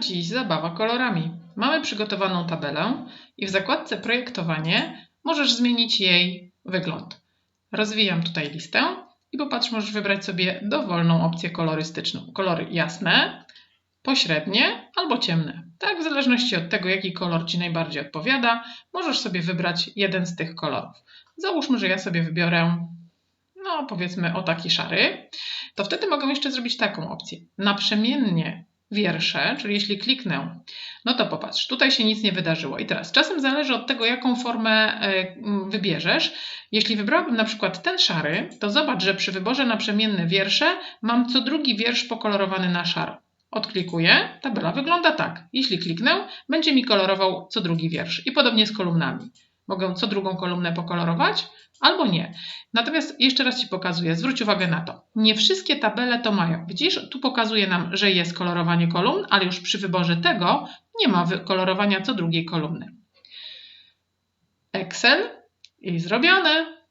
Dziś zabawa kolorami. Mamy przygotowaną tabelę i w zakładce Projektowanie możesz zmienić jej wygląd. Rozwijam tutaj listę i popatrz, możesz wybrać sobie dowolną opcję kolorystyczną. Kolory jasne, pośrednie albo ciemne. Tak, w zależności od tego, jaki kolor Ci najbardziej odpowiada, możesz sobie wybrać jeden z tych kolorów. Załóżmy, że ja sobie wybiorę, no powiedzmy o taki szary. To wtedy mogę jeszcze zrobić taką opcję. Naprzemiennie wiersze, czyli jeśli kliknę, no to popatrz, tutaj się nic nie wydarzyło. I teraz czasem zależy od tego, jaką formę e, wybierzesz. Jeśli wybrałabym na przykład ten szary, to zobacz, że przy wyborze naprzemienne wiersze mam co drugi wiersz pokolorowany na szaro. Odklikuję, tabela wygląda tak. Jeśli kliknę, będzie mi kolorował co drugi wiersz. I podobnie z kolumnami. Mogę co drugą kolumnę pokolorować albo nie. Natomiast jeszcze raz Ci pokazuję, zwróć uwagę na to. Nie wszystkie tabele to mają. Widzisz, tu pokazuje nam, że jest kolorowanie kolumn, ale już przy wyborze tego nie ma kolorowania co drugiej kolumny. Excel i zrobione.